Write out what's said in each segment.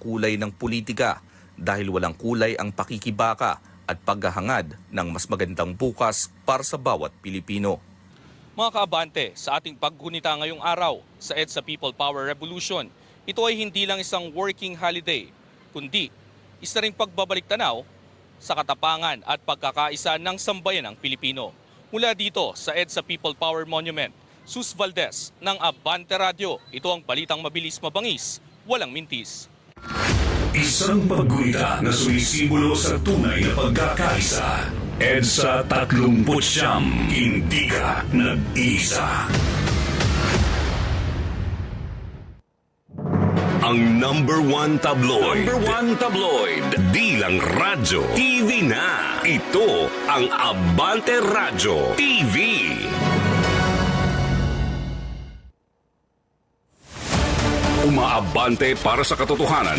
kulay ng politika dahil walang kulay ang pakikibaka at paghahangad ng mas magandang bukas para sa bawat Pilipino. Mga kaabante, sa ating paggunita ngayong araw sa EDSA People Power Revolution, ito ay hindi lang isang working holiday, kundi isa ring pagbabalik tanaw sa katapangan at pagkakaisa ng sambayan ng Pilipino. Mula dito sa EDSA People Power Monument, Sus Valdez ng Abante Radio, ito ang balitang mabilis mabangis, walang mintis. Isang pagguhita na sumisimbolo sa tunay na pagkakaisa. EDSA 30 hindi ka nag-iisa. Ang number one tabloid. Number one tabloid. Di lang radyo. TV na. Ito ang Abante Radyo TV. Umaabante para sa katotohanan.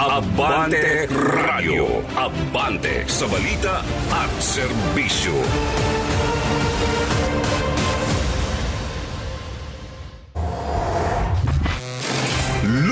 Abante Radio. Abante sa balita at serbisyo.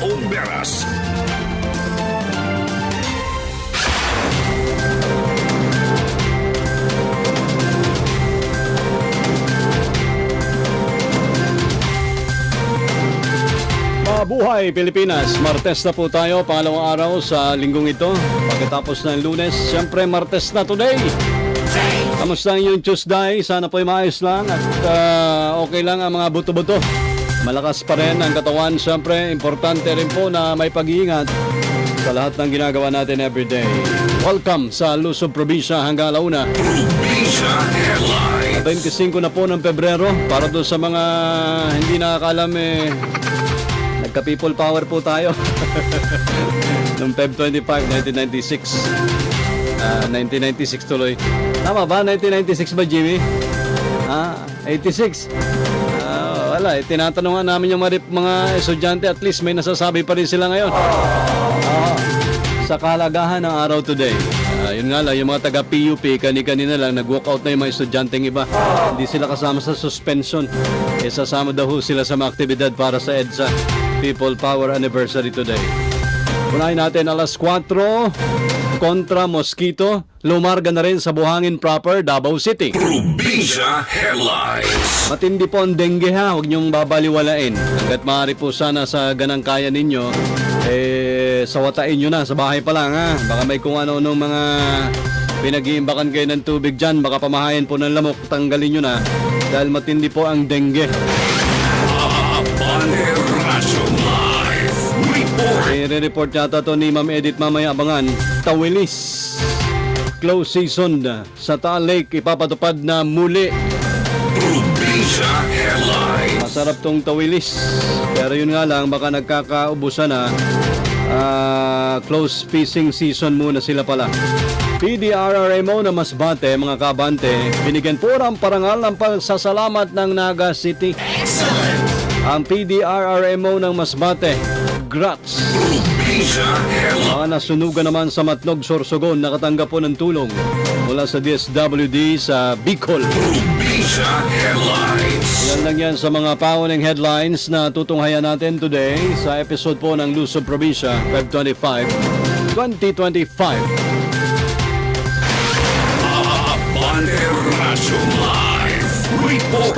Oberas. Mabuhay Pilipinas! Martes na po tayo, pangalawang araw sa linggong ito. Pagkatapos ng lunes, siyempre Martes na today. Kamusta ang inyong Tuesday? Sana po ay maayos lang at ah, okay lang ang mga buto-buto. Malakas pa rin ang katawan. Siyempre, importante rin po na may pag-iingat sa lahat ng ginagawa natin everyday. Welcome sa Luzon Probinsya hanggang alauna. Probinsya Headline. 25 na po ng Pebrero para doon sa mga hindi nakakalam eh nagka-people power po tayo noong Feb 25, 1996 Ah, 1996 tuloy tama ba? 1996 ba Jimmy? ah, 86 Ah, wala eh, tinatanungan namin yung mga, rip- mga estudyante at least may nasasabi pa rin sila ngayon Ah, sa kalagahan ng araw today. Ah, yun nga lang, yung mga taga PUP, kani-kanina lang, nag-walkout na yung mga estudyanteng iba. Hindi sila kasama sa suspension. Eh, sasama daw sila sa mga aktibidad para sa EDSA People Power Anniversary today. Unahin natin alas 4, kontra Mosquito, lumarga na rin sa Buhangin proper, Davao City. Probinsya Headlines. Matindi po ang dengue ha, huwag niyong babaliwalain. Hanggat maaari po sana sa ganang kaya ninyo, eh, sawatain nyo na sa bahay pa lang ha. Baka may kung ano-anong mga pinag-iimbakan kayo ng tubig dyan, baka pamahayan po ng lamok, tanggalin nyo na. Dahil matindi po ang dengue. Live. Report. I-report yata to ni Ma'am Edith mamaya abangan. Tawilis. Close season sa Taal Lake ipapatupad na muli. Masarap tong tawilis. Pero yun nga lang, baka nagkakaubusan na. Ah, close fishing season muna sila pala. PDRRMO na Masbate, mga kabante, binigyan po ng parangal ng pagsasalamat ng Naga City. Ang PDRRMO ng Masbate, Grats. Mga nasunugan naman sa Matnog, Sorsogon, nakatanggap po ng tulong mula sa DSWD sa Bicol. Yan lang yan sa mga pauning headlines na tutunghayan natin today sa episode po ng Luzon Probinsya, Feb 25, 2025.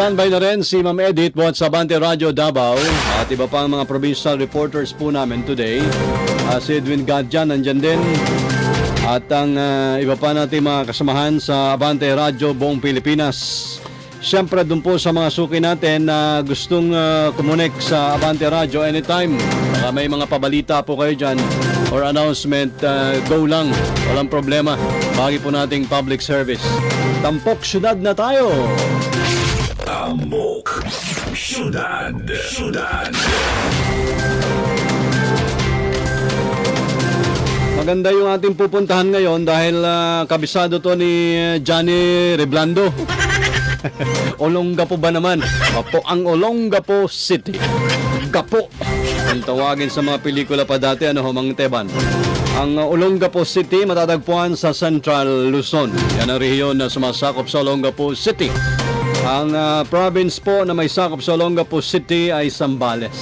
Standby na rin si Ma'am Edith buhat sa Bante Radio Davao at iba pang mga provincial reporters po namin today. Ah, si Edwin Gadjan nandyan din. at ang ah, iba pa nating mga kasamahan sa Abante Radio buong Pilipinas. Siyempre doon po sa mga suki natin na gustong uh, kumunik sa Abante Radio anytime. Baka may mga pabalita po kayo dyan or announcement, uh, go lang. Walang problema. Bagi po nating public service. Tampok syudad na tayo. Amok. Syudad. Syudad. Maganda yung ating pupuntahan ngayon dahil ah, kabisado to ni ah, Johnny Reblando. Olongapo ba naman? Gapo ang Olongapo City. Gapo. Ang tawagin sa mga pelikula pa dati, ano, Mang Teban. Ang uh, Olongapo City matatagpuan sa Central Luzon. Yan ang rehiyon na sumasakop sa Olongapo City. Ang ah, province po na may sakop sa Olongapo City ay Sambales.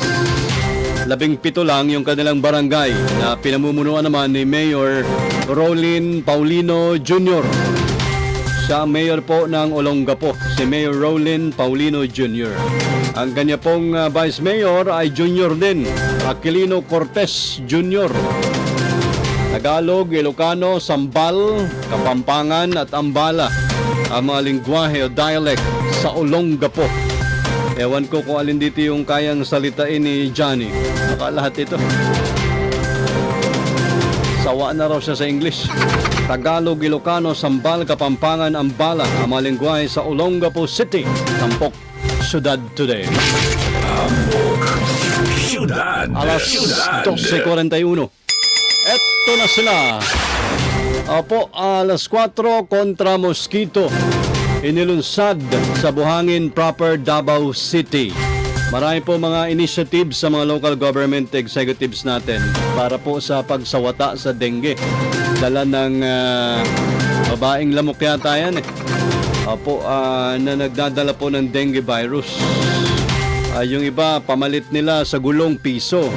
Labing pito lang yung kanilang barangay na pinamumunuan naman ni Mayor Rolin Paulino Jr. Siya ang mayor po ng Olongapo, si Mayor Rolin Paulino Jr. Ang kanya pong uh, vice mayor ay junior din, Aquilino Cortez Jr. Tagalog, Ilocano, Sambal, Kapampangan at Ambala ang mga lingwahe o dialect sa Olongapo. Ewan ko kung alin dito yung kayang salitain ni Johnny. Baka lahat ito. Sawa na raw siya sa English. Tagalog, Ilocano, Sambal, Kapampangan, Ambala lingwahe sa Olongapo City. Tampok, Syudad today. Syudad. Alas Syudad. 12.41. Eto na sila. Opo, alas 4 kontra Mosquito. Inilunsad sa Buhangin proper Davao City. Marami po mga initiatives sa mga local government executives natin para po sa pagsawata sa dengue. Dala ng ah, babaeng lamok yata yan eh. Opo, ah, na nagdadala po ng dengue virus. Ah, yung iba, pamalit nila sa gulong piso.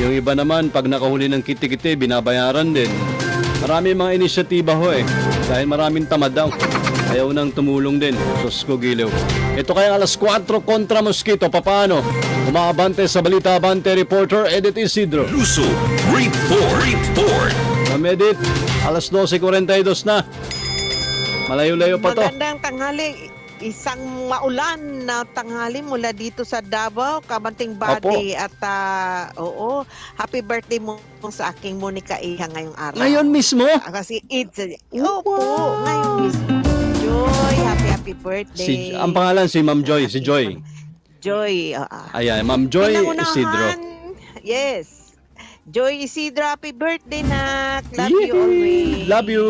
Yung iba naman, pag nakahuli ng kiti-kiti, binabayaran din. Marami mga inisyatiba ho eh. Dahil maraming tamad daw. Ayaw nang tumulong din. Sus ko giliw. Ito kaya alas 4 kontra Mosquito. Papaano? Umaabante sa Balita Abante Reporter Edit Isidro. Luso. Report. Report. Ma'am Edit, alas 12.42 na. Malayo-layo pa to. Magandang tanghali. Isang maulan na tanghali mula dito sa Davao, Kabanting Bati at ah, oo, happy birthday mo sa aking Monica Iha ngayong araw. Ngayon mismo? Ah, Kasi it's Opo, ngayon mismo. Joy, happy happy birthday. Si, ang pangalan si Ma'am Joy, si Joy. Joy. ah. Ayan, Ma'am Joy Isidro. Yes. Joy Isidro, happy birthday na. Love you Yay! always. Love you.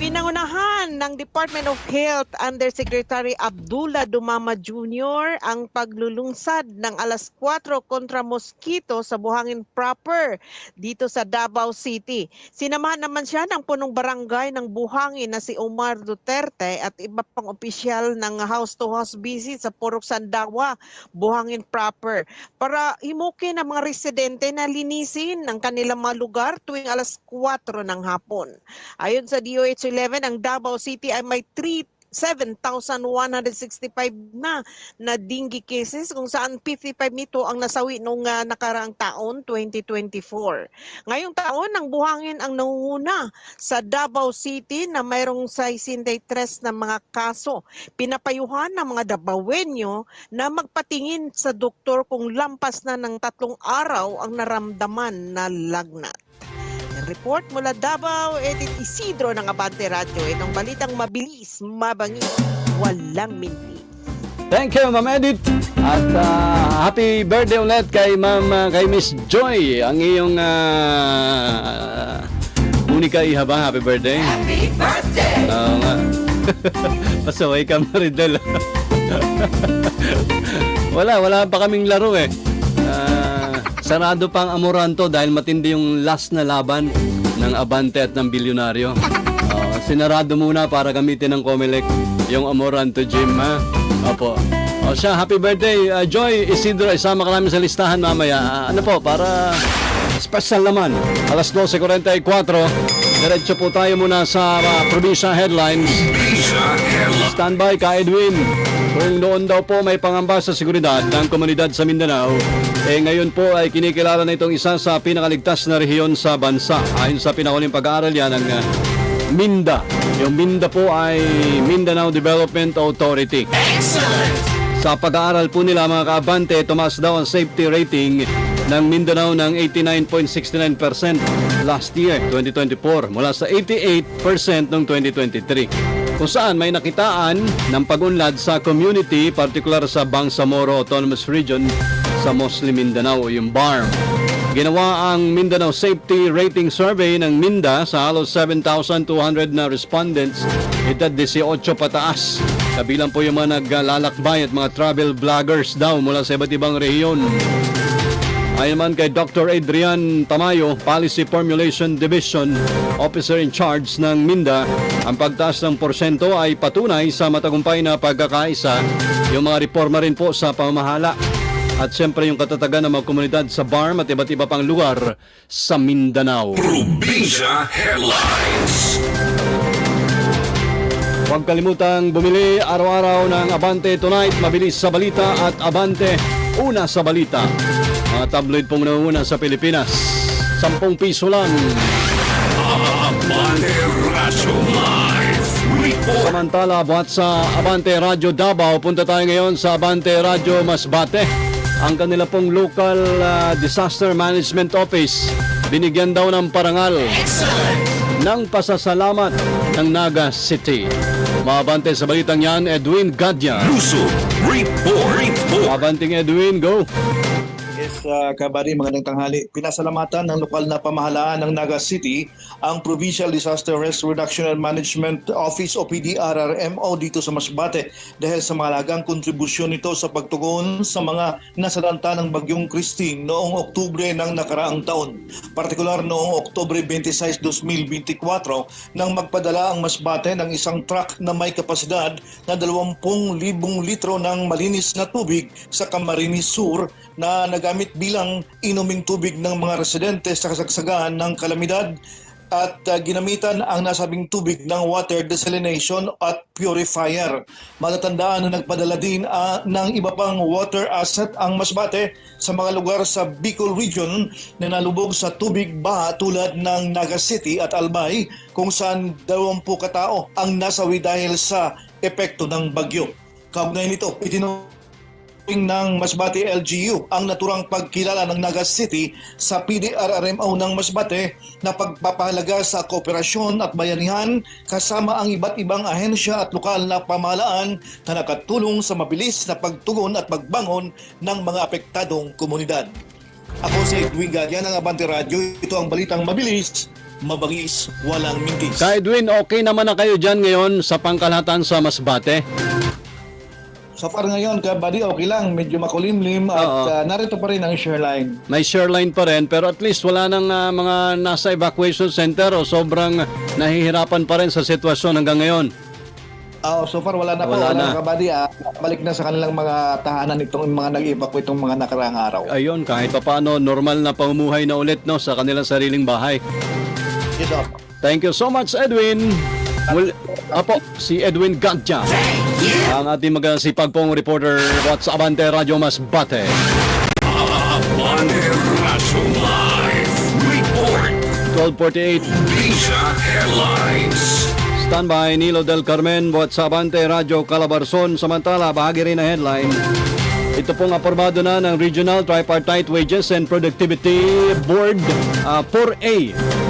Pinangunahan ng Department of Health Undersecretary Abdullah Dumama Jr. ang paglulungsad ng alas 4 kontra mosquito sa Buhangin proper dito sa Davao City. Sinamahan naman siya ng punong barangay ng Buhangin na si Omar Duterte at iba pang opisyal ng house-to-house visit sa Purok Sandawa, Buhangin proper para himukin ang mga residente na linisin ang kanilang mga lugar tuwing alas 4 ng hapon. Ayon sa DOH-11, ang Davao City ay may 3 7,165 na na dengue cases kung saan 55 nito ang nasawi noong ah, nakaraang taon 2024. Ngayong taon ang buhangin ang nangunguna sa Davao City na mayroong 63 na mga kaso. Pinapayuhan ng mga Davaoenyo na magpatingin sa doktor kung lampas na ng tatlong araw ang naramdaman na lagnat. Report mula Davao, Edit Isidro ng Abante Radio. Itong balitang mabilis, mabangis, walang minti. Thank you, Ma'am Edith. At ah, happy birthday ulit kay Ma'am, ah, kay Miss Joy. Ang iyong uh, Monica Iha ba? Happy birthday. Happy birthday! Oo nga. Pasaway ka, Maridel. wala, wala pa kaming laro eh. Sarado pa ang Amoranto dahil matindi yung last na laban ng Abante at ng Bilyonaryo. Oo, sinarado muna para gamitin ng Comelec yung Amoranto Gym, ha? Opo. O siya, happy birthday, uh, Joy Isidro. Isama ka namin sa listahan mamaya. Ah, ano po, para special naman. Alas 12.44. Diretso po tayo muna sa uh, probinsya headlines. Standby ka, Edwin. Kung noon daw po may pangamba sa seguridad ng komunidad sa Mindanao, eh ngayon po ay kinikilala na itong isa sa pinakaligtas na rehiyon sa bansa. Ayon sa pinakuling pag-aaral yan ng ah, MINDA. Yung MINDA po ay Mindanao Development Authority. Sa pag-aaral po nila mga kaabante, tumaas daw ang safety rating ng Mindanao ng 89.69% last year, 2024, mula sa 88% noong 2023. Kung saan may nakitaan ng pag-unlad sa community, particular sa Bangsamoro Autonomous Region sa Muslim Mindanao, yung BARM. Ginawa ang Mindanao Safety Rating Survey ng MINDA sa halos 7,200 na respondents, edad 18 pataas. Kabilang po yung mga naglalakbay at mga travel vloggers daw mula sa iba't ibang rehiyon. Ayon man kay Dr. Adrian Tamayo, Policy Formulation Division Officer in Charge ng MINDA, ang pagtaas ng porsyento ay patunay sa matagumpay na pagkakaisa, yung mga reforma rin po sa pamamahala at siyempre yung katatagan ng mga komunidad sa BARM at iba't iba pang lugar sa Mindanao. Probinsya Headlines. Huwag kalimutang bumili araw-araw ng Abante Tonight, mabilis sa balita at Abante Una sa Balita. Mga tabloid pong nauna sa Pilipinas. 10 piso lang. Abante Radyo Live Report. Samantala, buhat sa Abante Radio Davao, punta tayo ngayon sa Abante Radio Masbate. Ang kanila pong local ah, disaster management office, binigyan daw ng parangal ng pasasalamat ng Naga City. Mabante sa balitang yan, Edwin Gadya. Luzon Report. Report. Mabanting Edwin, go! Uh, Kabari, magandang tanghali. Pinasalamatan ng lokal na pamahalaan ng Naga City ang Provincial Disaster Risk Reduction and Management Office o PDRRMO dito sa Masbate dahil sa malagang kontribusyon nito sa pagtugon sa mga nasalanta ng Bagyong Christine noong Oktubre ng nakaraang taon. Partikular noong Oktubre 26, 2024 nang magpadala ang Masbate ng isang truck na may kapasidad na 20,000 litro ng malinis na tubig sa Camarines Sur na nagamit bilang inuming tubig ng mga residente sa kasagsagan ng kalamidad at uh, ginamitan ang nasabing tubig ng water desalination at purifier. Matatandaan na nagpadala din ah, ng iba pang water asset ang Masbate sa mga lugar sa Bicol Region na nalubog sa tubig baha tulad ng Naga City at Albay kung saan 20 katao ang nasawi dahil sa epekto ng bagyo. Kaugnay nito, itinulong ng Masbate LGU ang naturang pagkilala ng Naga City sa PDRRMO ng Masbate na pagpapahalaga sa kooperasyon at bayanihan kasama ang iba't ibang ahensya at lokal na pamahalaan na nakatulong sa mabilis na pagtugon at pagbangon ng mga apektadong komunidad. Ako si Edwin Gagyan ng Abante Radio. Ito ang balitang mabilis, mabangis, walang mintis. Ka Edwin, okay naman na kayo dyan ngayon sa pangkalahatan sa Masbate? So far ngayon, kabady, okay lang. Medyo makulimlim at Oo. ah, narito pa rin ang share line. May shoreline pa rin pero at least wala nang ah, mga nasa evacuation center o sobrang nahihirapan pa rin sa sitwasyon hanggang ngayon. Oh, so far wala na po. Wala Wala, na. na. kabady. Ah, balik na sa kanilang mga tahanan itong mga nag-evacuate itong mga nakaraang araw. Ayun, kahit papaano normal na pamumuhay na ulit no sa kanilang sariling bahay. Yes, oh. Thank you so much Edwin. Well, apo, si Edwin Gadja. Ang ating magasipag pong reporter at sa Abante Radio Masbate. Abante Radyo Live Report. 1248 Probinsya Headlines. Standby Nilo del Carmen buat sa Abante Radio Calabarzon. Samantala, bahagi rin ng headline. Ito pong aprobado na ng Regional Tripartite Wages and Productivity Board ah, 4A.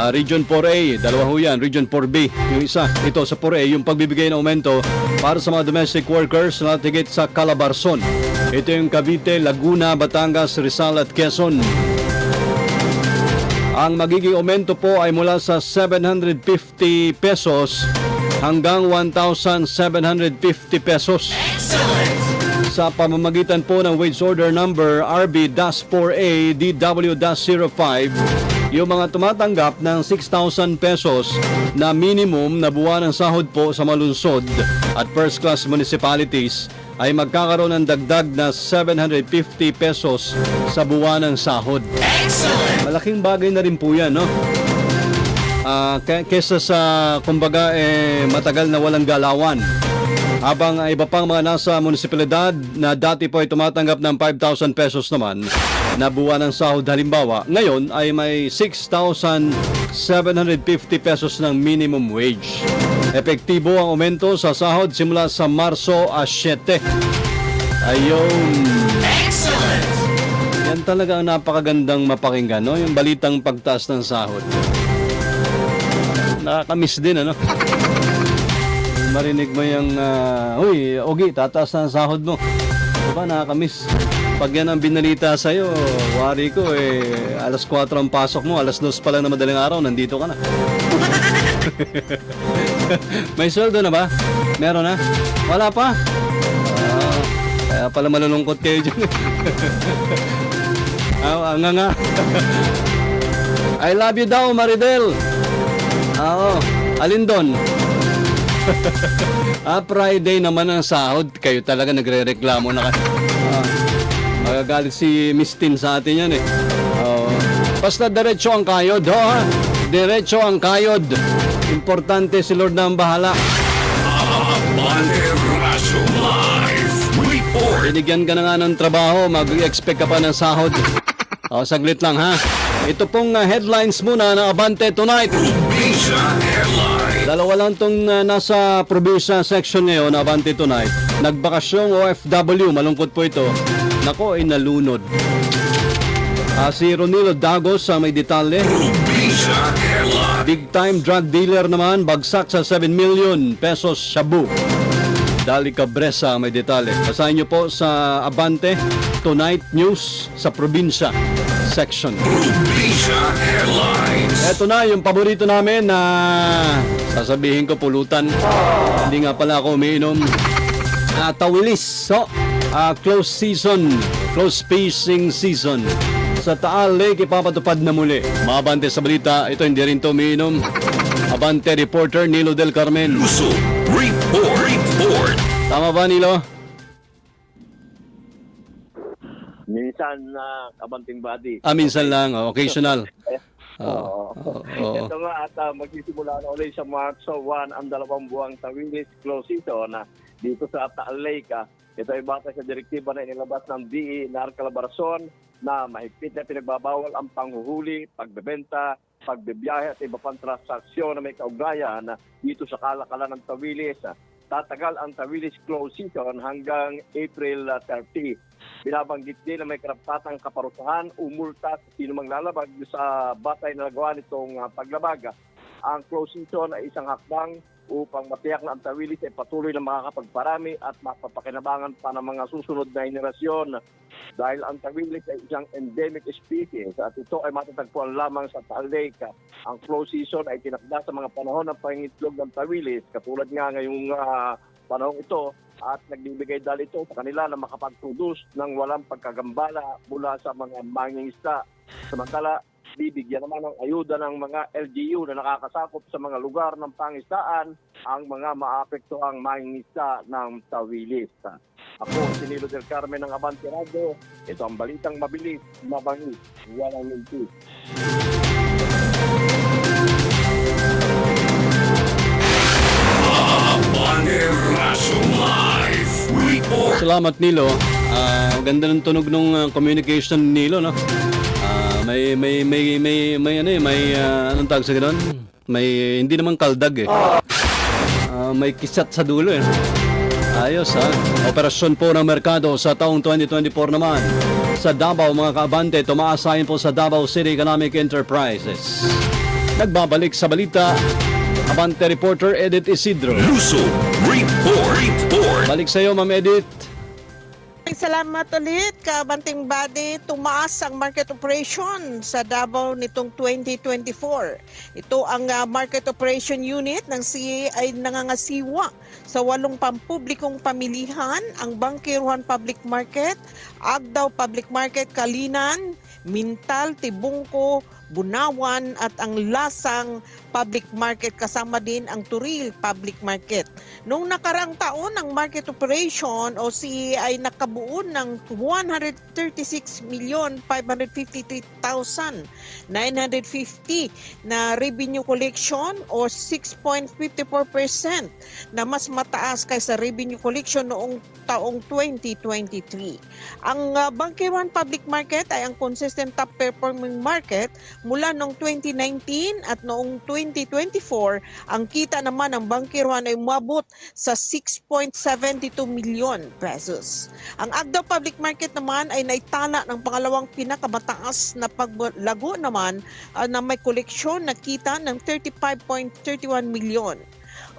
Ah, Region 4A, dalawa ho yan. Region 4B, yung isa. Ito sa 4A, yung pagbibigay ng aumento para sa mga domestic workers na tigit sa Calabarzon. Ito yung Cavite, Laguna, Batangas, Rizal at Quezon. Ang magiging aumento po ay mula sa 750 pesos hanggang 1,750 pesos. Sa pamamagitan po ng wage order number RB-4A DW-05, yung mga tumatanggap ng 6,000 pesos na minimum na buwan ng sahod po sa malunsod at first class municipalities ay magkakaroon ng dagdag na 750 pesos sa buwan ng sahod. Malaking bagay na rin po yan, no? Ke- kesa sa, kumbaga, eh, matagal na walang galawan. Habang ang iba pang mga nasa munisipalidad na dati po ay tumatanggap ng 5,000 pesos naman na buwan ng sahod halimbawa, ngayon ay may 6,750 pesos ng minimum wage. Epektibo ang aumento sa sahod simula sa Marso a 7. Ayun. Yan talaga ang napakagandang mapakinggan, no? Yung balitang pagtaas ng sahod. Nakakamiss din, ano? Marinig mo yung, uh, Uy, Ogi, tataas na ang sahod mo. Diba, nakakamiss. Pag yan ang binalita sa'yo, wari ko, eh, alas 4 ang pasok mo, alas 2 pa lang na madaling araw, nandito ka na. May sweldo na ba? Meron na? Wala pa? Ah, kaya pala malulungkot kayo dyan. Ah, nga nga. I love you daw, Maridel. Oo. Alin doon? ah, Friday naman ang sahod. Kayo talaga nagre-reklamo na kayo. Ah, magagalit si Miss Tin sa atin yan eh. Oo. Basta diretso ang kayod, ho ha? Diretso ang kayod. Importante si Lord na ang bahala. Binigyan ka na nga ng trabaho, mag-expect ka pa ng sahod. O, saglit lang ha. Ito pong uh, headlines muna ng Abante Tonight. Dalawa lang tong uh, nasa probinsya section ngayon, Abante Tonight. Nagbakasyong OFW, malungkot po ito. Nako, ay nalunod. Ah, si Ronilo Dagos sa may detalye. Big time drug dealer naman, bagsak sa 7 million pesos shabu. Dali Cabresa may detalye. Basahin niyo po sa Abante Tonight News sa probinsya section. Eto na yung paborito namin na sasabihin ko pulutan. Hindi nga pala ako umiinom. Ah, tawilis. So, ah, close season. Close spacing season. Sa Taal Lake, ipapatupad na muli. Mabante sa balita, ito hindi rin to umiinom. Abante reporter Nilo Del Carmen. Luzon Report. Report. Tama ba Nilo? Minsan na kabanting body. Ah, minsan lang. oh, occasional. Oo. Oo, oo. Ito nga at uh, magsisimula na ulit sa Marso 1 ang dalawang buwang tawilis close season na dito sa Taal Lake. ah. Ito ay batay sa direktiba na inilabas ng DE na Calabarzon na mahigpit na pinagbabawal ang panghuhuli, pagbebenta, pagbibiyahe at iba pang transaksyon na may kaugnayan na dito sa kalakalan ng tawilis. Tatagal ang tawilis close season hanggang April ah, 30. Binabanggit din na may karapatang kaparusahan o multa sa sino mang lalabag sa batay na nagawa nitong ah, paglabag. Ang close season ay isang hakbang upang matiyak na ang tawilis ay patuloy na makakapagparami at mapapakinabangan pa ng mga susunod na henerasyon. Dahil ang tawilis ay isang endemic species at ito ay matatagpuan lamang sa Taal Lake. Ang close season ay tinakda sa mga panahon ng pangingitlog ng tawilis katulad nga ngayong ah, panahong ito at nagbibigay dahil ito sa kanila na makapag-produce ng walang pagkagambala mula sa mga mangingisda. Samantala, bibigyan naman ng ayuda ng mga LGU na nakakasakop sa mga lugar ng pangisdaan ang mga maapektuhang mangingisda ng tawilis. Ako, si Nilo del Carmen ng Abante Radio. Ito ang balitang mabilis, mabangis, walang mintis. Salamat Nilo. Ah, ganda ng tunog ng communication ni Nilo, no? Ah, may may may may may ano eh, may ah, anong tawag sa ganun? May hindi naman kaldag eh. Ah, may kisat sa dulo eh. Ayos ha. Operasyon po ng merkado sa taong 2024 naman. Sa Davao mga kaabante, tumaasahin po sa Davao City Economic Enterprises. Nagbabalik sa balita, Abante reporter Edith Isidro. Luzon Report. Report. Balik sa iyo, Ma'am Edith. Salamat ulit, Kabanting Body. Tumaas ang market operation sa Davao nitong 2024. Ito ang ah, market operation unit ng CA ay nangangasiwa sa walong pampublikong pamilihan, ang Bangkiruhan Public Market, Agdaw Public Market, Kalinan, Mintal, Tibungko, Bunawan at ang Lasang Public Market kasama din ang Turil Public Market. Noong nakarang taon, ang market operation o CE ay nakabuo ng 136,553,950 na revenue collection o 6.54% na mas mataas kaysa revenue collection noong taong 2023. Ang uh, Bangkiran Public Market ay ang consistent top performing market mula noong 2019 at noong 2024 ang kita naman ng Bangkiran ay umabot sa 6.72 milyon pesos. Ang Agda Public Market naman ay naitala ng pangalawang pinakamataas na paglago naman uh, na may koleksyon na kita ng 35.31 milyon.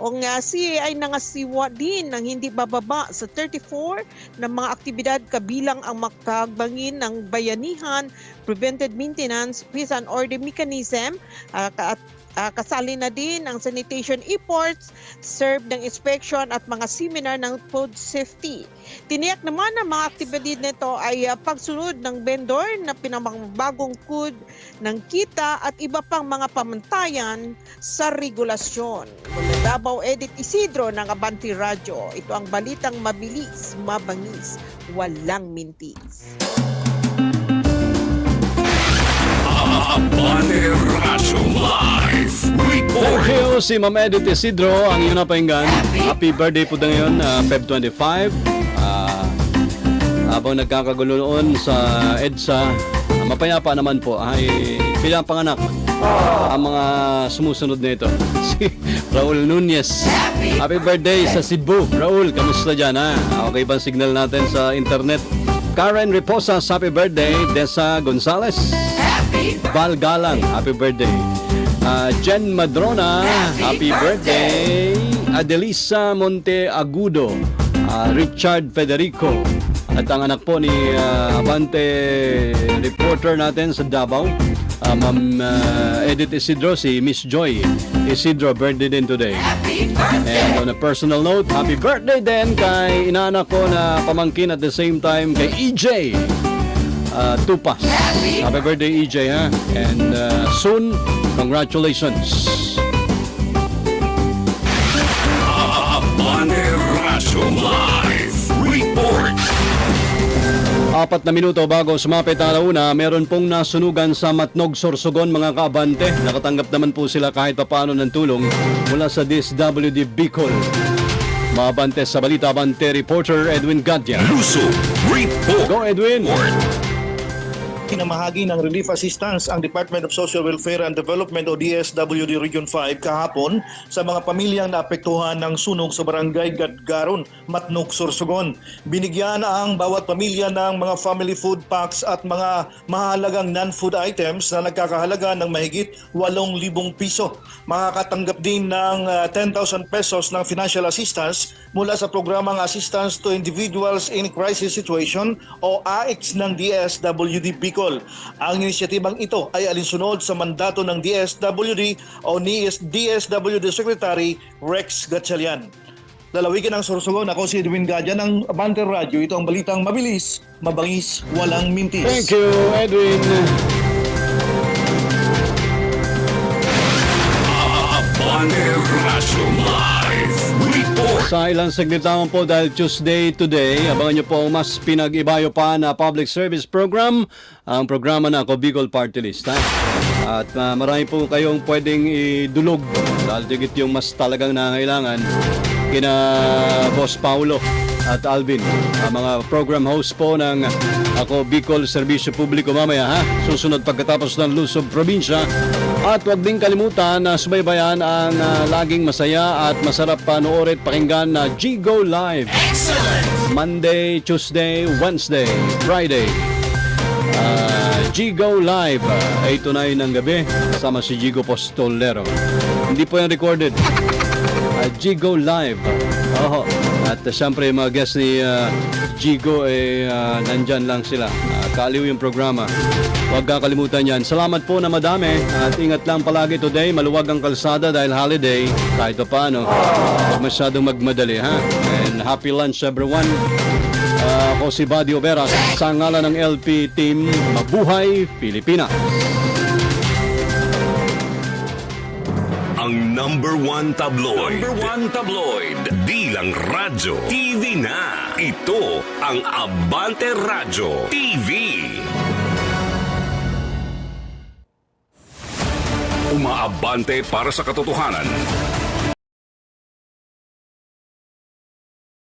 Ang uh, CA ay nangasiwa din ng hindi bababa sa 34 na mga aktibidad kabilang ang makagbangin ng bayanihan, prevented maintenance, peace and order mechanism, uh, at uh, kasali na din ang sanitation efforts, serve ng inspection at mga seminar ng food safety. Tiniyak naman na mga aktibidad nito ay uh, pagsunod ng vendor na pinamabagong code ng kita at iba pang mga pamantayan sa regulasyon. Davao Edit Isidro ng Abanti Radio. Ito ang balitang mabilis, mabangis, walang mintis. Abante Radyo Live Report. Thank you si Ma'am Edith Isidro, ang iyong napahinggan. Happy birthday po na ngayon, uh, Feb 25. Ah, habang nagkakagulo noon sa EDSA, ah, mapayapa naman po ay pinapanganak ang mga sumusunod na ito. Si Raul Nunez. Happy birthday sa Cebu. Raul, kamusta dyan ha? Okay ba signal natin sa internet? Karen Reposas, happy birthday. Desa Gonzales. Val Galang, happy birthday. Ah, Jen Madrona, happy birthday. Adelisa Monte Agudo, ah, Richard Federico, at ang anak po ni ah, Abante reporter natin sa Davao, ah, Ma'am ah, Edith Isidro, si Miss Joy Isidro, birthday din today. And on a personal note, happy birthday din kay inaanak ko na pamangkin at the same time kay EJ uh, Tupas. Happy birthday, EJ, ha? And uh, soon, congratulations. Apat na minuto bago sumapit ang alauna, meron pong nasunugan sa Matnog, Sorsogon, mga kaabante. Nakatanggap naman po sila kahit papaano ng tulong mula sa DSWD Bicol. Mabante sa balita, Abante reporter Edwin Gadya. Luso Report. Go, Edwin! Kinamahagi ng relief assistance ang Department of Social Welfare and Development o DSWD Region 5 kahapon sa mga pamilyang naapektuhan ng sunog sa barangay Gadgaron, Matnok, Sorsogon. Binigyan ang bawat pamilya ng mga family food packs at mga mahalagang non-food items na nagkakahalaga ng mahigit 8,000 piso. Makakatanggap din ng ah, 10,000 pesos ng financial assistance mula sa programang Assistance to Individuals in Crisis Situation o AICS ng DSWD Bicol. Ang inisyatibang ito ay alinsunod sa mandato ng DSWD o ni DSWD Secretary Rex Gatchalian. Lalawigan ng Sorsogon, ako si Edwin Gadya ng Abante Radio. Ito ang balitang mabilis, mabangis, walang mintis. Thank you, Edwin. Sa ilang saglit lamang po dahil Tuesday today, abangan nyo po ang mas pinag-ibayo pa na public service program, ang programa na ako Bicol Party List. Ha? At ah, marami po kayong pwedeng idulog dahil tigit yung mas talagang nangailangan kina Boss Paulo at Alvin, ang mga program host po ng ako Bicol Serbisyo Publiko mamaya ha. Susunod pagkatapos ng Luzon Probinsya. At huwag din kalimutan na subaybayan ang ah, laging masaya at masarap panoorin pakinggan na G-Go Live. Monday, Tuesday, Wednesday, Friday. Ah, G-Go Live, ah, 8 to 9 ng gabi, kasama si Gigo Postolero. Hindi po yan recorded. Uh, Gigo Live. Oho. At uh, siyempre yung mga guests ni uh, Gigo eh uh, nandyan lang sila. Uh, kaaliw yung programa. Huwag kakalimutan yan. Salamat po na madami. At ingat lang palagi today. Maluwag ang kalsada dahil holiday. Kahit pa paano. Huwag masyadong magmadali ha. And happy lunch everyone. Uh, ako si Badio Vera sa ngalan ng LP Team Mabuhay Pilipinas. Ang number one tabloid. Number one tabloid. Di lang radyo. TV na. Ito ang Abante Radyo TV. Umaabante para sa katotohanan.